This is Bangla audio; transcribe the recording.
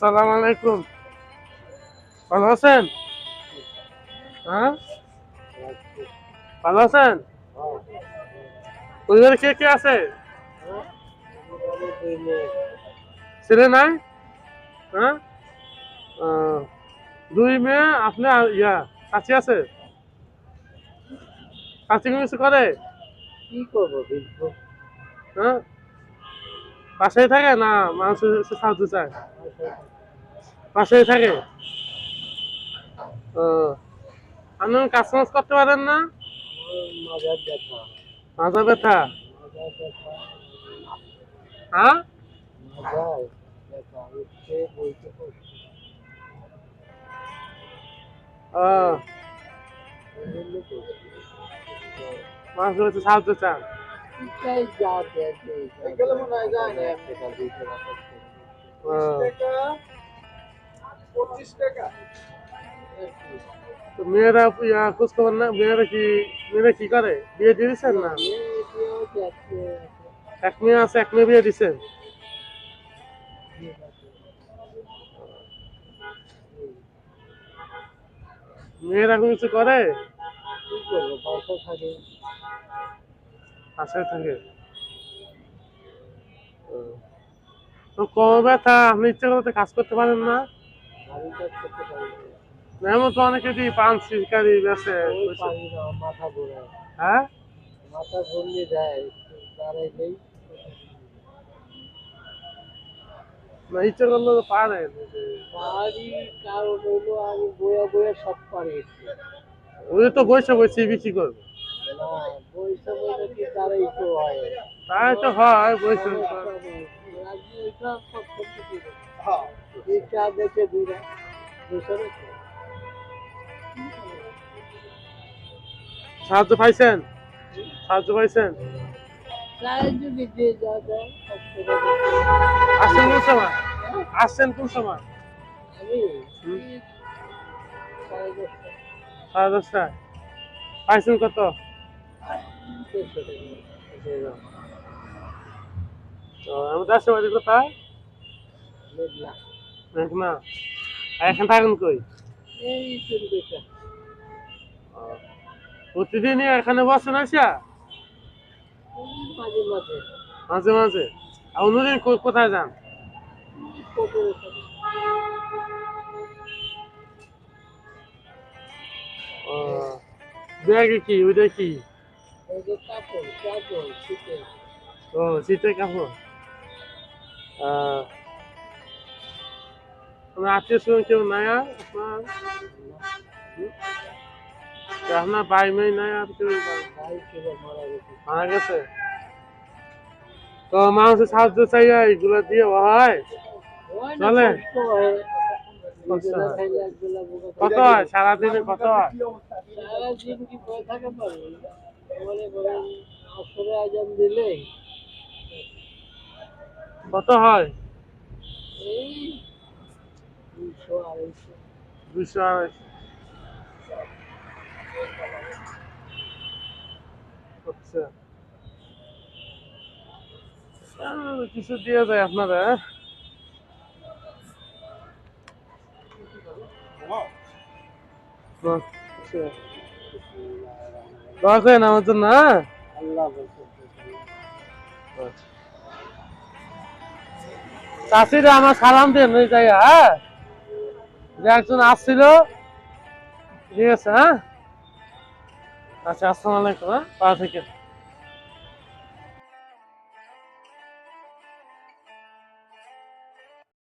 আসসালামু আলাইকুম। ভালো আছেন? হ্যাঁ? ভালো আছেন? পরিবারে কে কে আছে? ছেলে নাই? হ্যাঁ? দুই মেয়ে আপনি ইয়া কাছে আছে? কাছে কিছু করে? কি করব হ্যাঁ? পাশেই থাকে না? মানুষের এসে সাহায্য চায়? পাশেই থাকে? ও। আপনি কাজ কাজ করতে পারেন না? মাজার ব্যথা। হ্যাঁ? ও। বিভিন্ন করছে সাহায্য চান মেয়েরা না মেয়েরা কি মেয়েরা কি করে? বিয়ে দিয়ে দিচ্ছেন না? এক মেয়ে আছে, এক মেয়ে বিয়ে দিচ্ছেন মেয়েরা কিছু করে? কি করব থাকে পাশে থাকে। তো কম ব্যথা আপনি ইচ্ছে করতে কাজ করতে পারেন না। এমন তো অনেকে দিই পান শিকারি বেছে মাথা ঘোরায় হ্যাঁ? মাথা ঘুরলে যায় দাঁড়াইলেই না ইচ্ছে করলে তো পারে। পারি কারণ হইল আমি বইয়া বইয়া সব পারি। ওই তো বসে বসে বিক্রি করবে। তো হয় হয়। সাহায্য পাইছেন? সাহায্য পাইছেন। আসছেন কোন সময়? আসছেন কোন সময়? সাড়ে দশটায়। পাইছেন কত? তো আমি দেশের বাড়ি কোথায়? মেঘলা। না এখন থাকেন কই? প্রতিদিনই এখানে বসেন আসিয়া মাঝে মাঝে। আর অন্যদিন কোথায় যান? ব্যাগে কি ওইটা কি? এই যে কাপড় চাদর শীতের ও শীতের কাপড় আহ, আপনার আত্মীয় স্বজন কেউ নাই আর? আপনার? হুম? তো আপনার ভাই মেয়ে নাই আর কেউ ভাই ছিল মারা গেছে? মারা গেছে তো মানুষের সাহায্য চাইয়া এগুলো দিয়ে হয়। হয় না, চলে? কষ্ট হয় কষ্ট নিজেরা হয়। খাইলে একবেলা বোকা কত হয়? সারাদিনে কত হয়? সারাদিন কি বয়ে থাকা পারে বলে বলেন আসরে আজান দিলে? কত হয়? এই দুইশো আড়াইশো। দুশো আড়াইশো। আচ্ছা। কিছু দিয়ে যায় আপনারা হ্যাঁ? আচ্ছা। দোয়া করেন আমার জন্য হ্যাঁ? চাষিরা আমার সালাম দেন ওই জায়গা হ্যাঁ? যে একজন আসছিল ঠিক আছে হ্যাঁ? আচ্ছা আসসালামু আলাইকুম হ্যাঁ? পা থেকে।